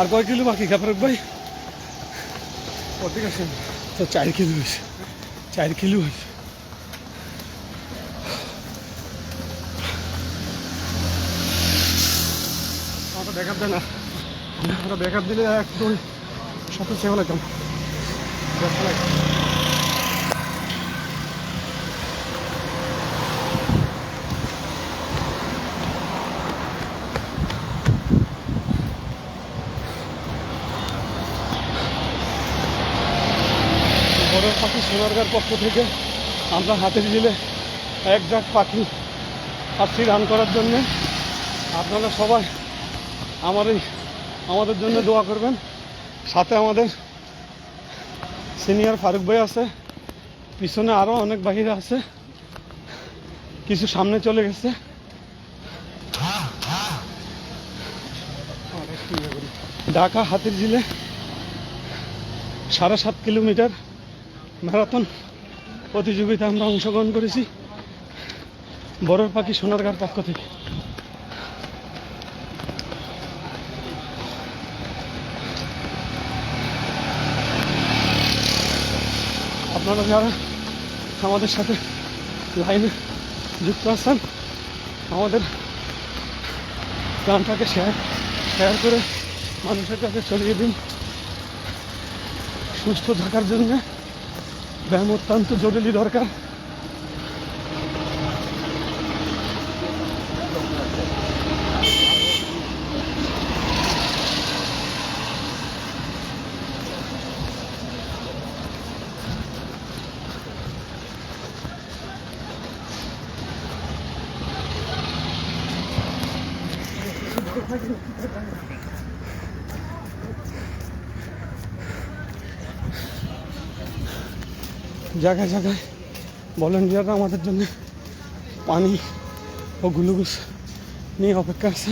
আর কয় কিলো বাকি খাবার ভাই? অধিক আছে? তো চার কিলো হয়েছে। চার কিলো হয়েছে। আমাকে ব্যাকআপ দেয় না। আমরা ব্যাকআপ দিলে একটু সাথে চেয়ে লাগতাম ব্যবসা লাগে বড় পাখি পক্ষ থেকে আমরা হাতের ঝিলে এক জাক পাখি আসছি রান করার জন্যে আপনারা সবাই আমার এই আমাদের জন্য দোয়া করবেন। সাথে আমাদের সিনিয়র ফারুক ভাই আছে, পিছনে আরও অনেক বাহিরে আছে, কিছু সামনে চলে গেছে। ঢাকা হাতির ঝিলে সাড়ে সাত কিলোমিটার ম্যারাথন প্রতিযোগিতা আমরা অংশগ্রহণ করেছি। বড় পাখি সোনারগাঁর পক্ষ থেকে। আপনারা যারা আমাদের সাথে লাইনে যুক্ত আছেন, আমাদের গানটাকে শেয়ার শেয়ার করে মানুষের কাছে ছড়িয়ে দিন। সুস্থ থাকার জন্য ব্যায়াম অত্যন্ত জরুরি দরকার। জায়গায় জায়গায় ভলেন্টিয়াররা আমাদের জন্য পানি ও গ্লুকোজ নিয়ে অপেক্ষা আছে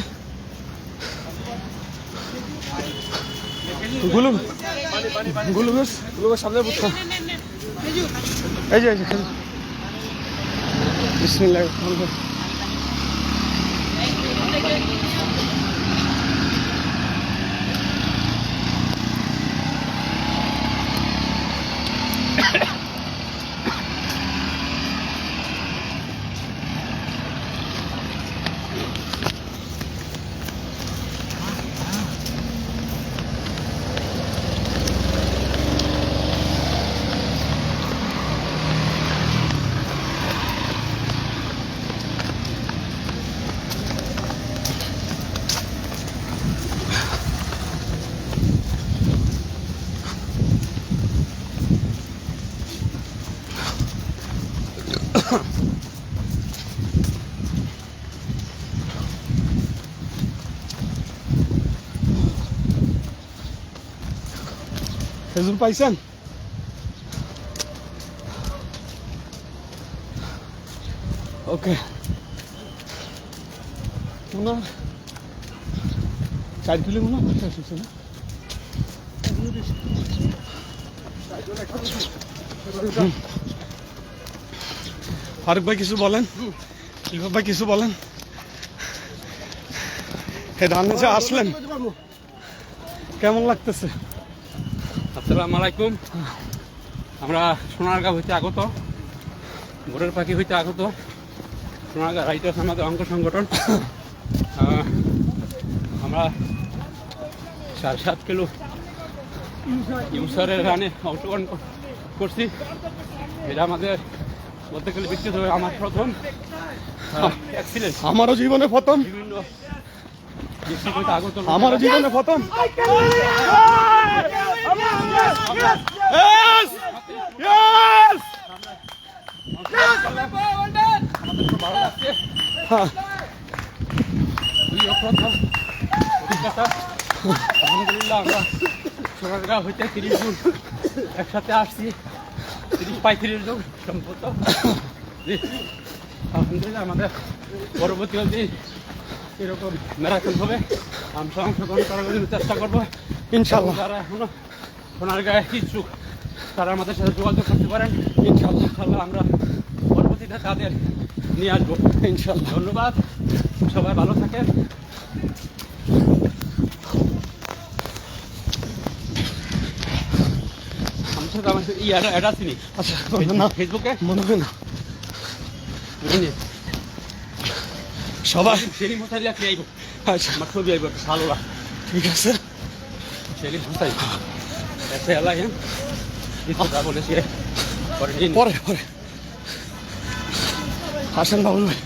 গুলু গ্লুকোজ গ্লুকোজ সামনে বুঝতে এই যে এই যে বিসমিল্লাহ খেজুর পাইছেন ওকে ওনার চার কিলো মনে হয় এসেছে না ফারুক ভাই কিছু বলেন শিল্পক ভাই কিছু বলেন হে যে আসলেন কেমন লাগতেছে আসসালামু আলাইকুম। আমরা সোনারগাঁ হইতে আগত। ভোরের পাখি হইতে আগত। সোনারগাঁ রাইটার্স আমাদের অঙ্গ সংগঠন। আমরা সাড়ে সাত কিলো ইউসারের রানে অংশগ্রহণ করছি। এটা আমাদের বলতে গেলে বিস্তৃত হবে আমার প্রথম অ্যাক্সিডেন্ট আমারও জীবনে প্রথম। বিভিন্ন আমারও জীবনে প্রথম। হ্যাঁ প্রথম আলহামদুলিল্লাহ আমরা সোনারগাঁ হইতে তিরিশ একসাথে আসছি তিরিশ পঁয়ত্রিশ জন সম্ভবত আমাদের পরবর্তী অবধি এরকম ম্যারাথন হবে আমরা অংশগ্রহণ করার জন্য চেষ্টা করব ইনশাল্লাহ এখনও ওনার গায়ে ইচ্ছুক তারা আমাদের সাথে যোগাযোগ করতে পারেন। ইনশাল্লাহ আল্লাহ আমরা পরবর্তীতে তাদের নিয়ে আসব। ইনশাল্লাহ ধন্যবাদ। সবাই ভালো থাকেন। ঠিক আছে। এলাই হ্যাঁ ইচ্ছা বলে সে পরে নিয়ে পরে পরে। আসেন বাবুল ভাই।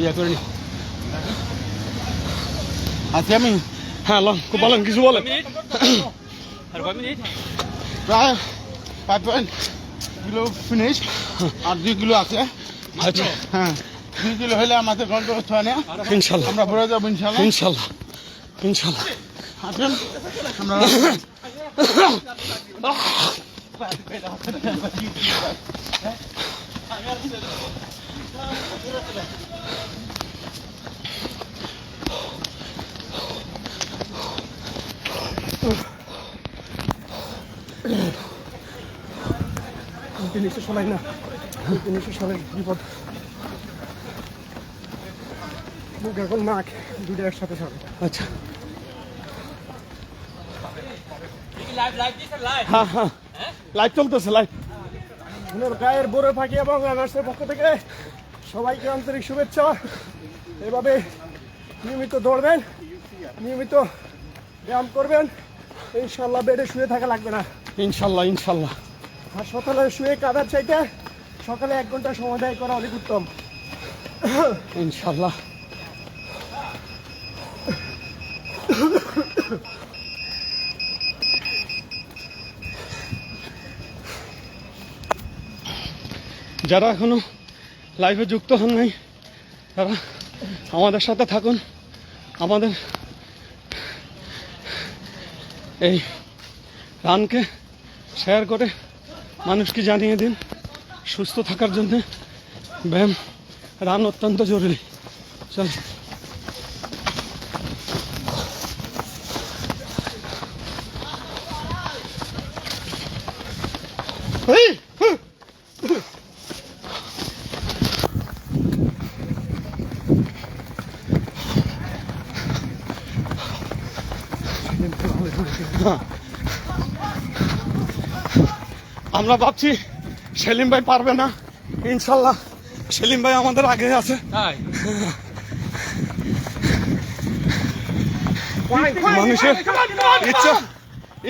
ইয়া করে নি। আছি আমি। হ্যাঁ লন বলেন কিছু বলেন। আর কয় মিনিট? প্রায় পয়েন্ট কিলো ফিনিশ আর দুই কিলো আছে। আচ্ছা। হ্যাঁ। দুই কিলো হলে আমাদের গল্প করতে হয়? না ইনশাল্লাহ। আমরা ভরে যাব ইনশাল্লাহ। ইনশাল্লাহ। ইনশাল্লাহ। আসেন। আমরা জিনিসটা শোনাই না। জিনিসটা শোনাই বিপদ। এখন নাক দুটো একসাথে সরে আচ্ছা। লাইভ লাইভ দিছেন লাইভ হ্যাঁ হ্যাঁ। লাইভ চলতেছে লাইভ গায়ের বড় ফাঁকি এবং আনার্সের পক্ষ থেকে সবাইকে আন্তরিক শুভেচ্ছা। এভাবে নিয়মিত দৌড়বেন নিয়মিত ব্যায়াম করবেন ইনশাল্লাহ বেডে শুয়ে থাকা লাগবে না। ইনশাল্লাহ ইনশাল্লাহ। আর হাসপাতালে শুয়ে কাদার চাইতে সকালে এক ঘণ্টা সময় ব্যয় করা অনেক উত্তম। ইনশাল্লাহ। যারা এখনও লাইভে যুক্ত হন নাই, তারা আমাদের সাথে থাকুন। আমাদের এই রানকে শেয়ার করে মানুষকে জানিয়ে দিন, সুস্থ থাকার জন্যে ব্যায়াম, রান অত্যন্ত জরুরি। চল। আমরা ভাবছি সেলিম ভাই পারবে না। ইনশাল্লাহ সেলিম ভাই আমাদের আগে আছে। মানুষের ইচ্ছা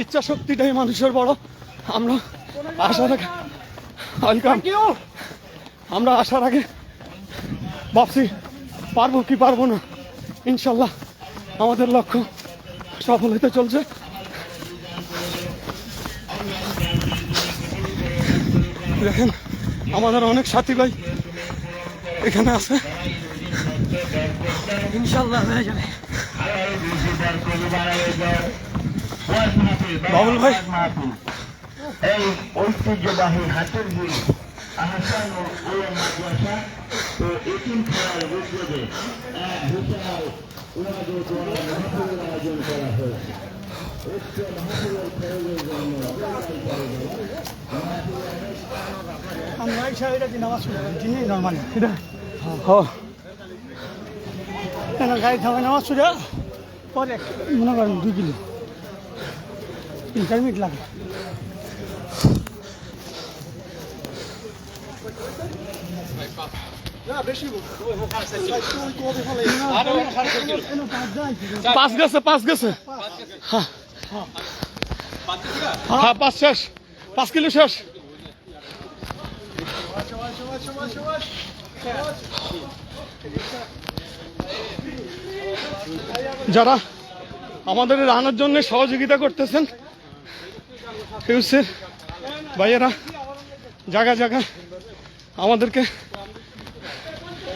ইচ্ছা শক্তিটাই মানুষের বড়। আমরা আসার আগে ওয়েলকাম আমরা আসার আগে ভাবছি পারব কি পারব না? ইনশাল্লাহ আমাদের লক্ষ্য সফল হতে চলছে। দেখেন আমাদের অনেক সাথী ভাই এখানে আছে। ইনশাল্লাহ হয়ে যাবে। বাবুল ভাই এই ঐতিহ্যবাহী হাতের গুলি আহসানুল উলম মাদ্রাসা ও এটিম খেলার উদ্যোগে এক বিশাল উনাদ দোয়া মাহফিলের আয়োজন করা হয়েছে। উচ্চ মাহফিলের খরচের জন্য আমরা এই সাইডে দিন নামাজ পড়ি নর্মালি হ। কেন গাড়ি থামে নামাজ পড়ে? পরে মনে করেন দুই কিলো। তিন চার মিনিট লাগে। পাঁচ গেছে পাঁচ গেছে। হ্যাঁ পাঁচ শেষ। পাঁচ কিলো শেষ। যারা আমাদের রান্নার জন্য সহযোগিতা করতেছেন হিউসের ভাইয়েরা, জায়গা জায়গা, আমাদেরকে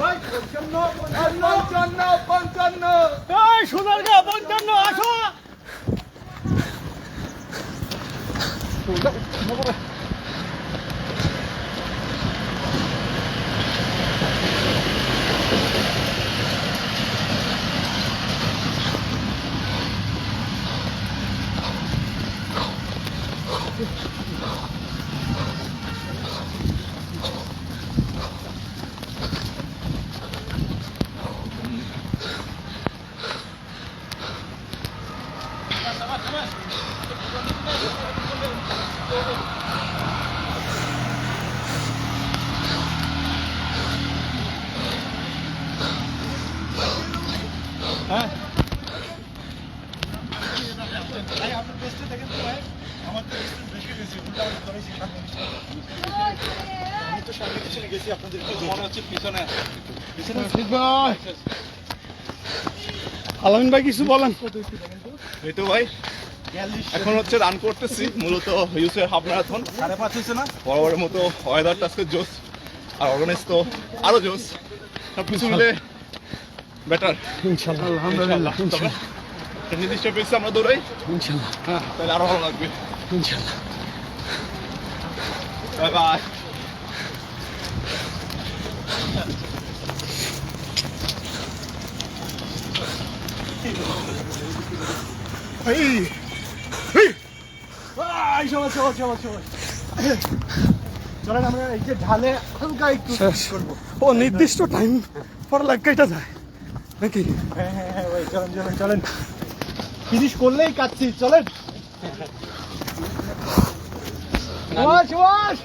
ইনশাল্লাহ এই সোনারগাঁও পঞ্চান্ন আসো। আলামিন ভাই কিছু বলেন। এই তো ভাই এখন হচ্ছে রান করতেছি মূলত ইউসের হাফ ম্যারাথন সাড়ে পাঁচ হয়েছে না? বরাবরের মতো ওয়েদারটা আজকে জোস আর অর্গানাইজ তো আরও জোস সব কিছু মিলে বেটার ইনশাল্লাহ। আলহামদুলিল্লাহ নির্দিষ্ট পেয়েছে আমরা দৌড়াই। ইনশাল্লাহ। হ্যাঁ তাহলে আরও ভালো লাগবে। ইনশাল্লাহ। বাই বাই সবাই সবাই সবাই চলেন আমরা এই যে ঢালে হালকা একটু শেষ। ও নির্দিষ্ট টাইম পর লাগ কেটে যায়। নাকি? হ্যাঁ হ্যাঁ হ্যাঁ ভাই চলেন চলেন চলেন। ফিনিশ করলেই কাটছি চলেন। ওয়াশ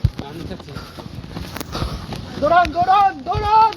দৌড়ান দৌড়ান দৌড়ান।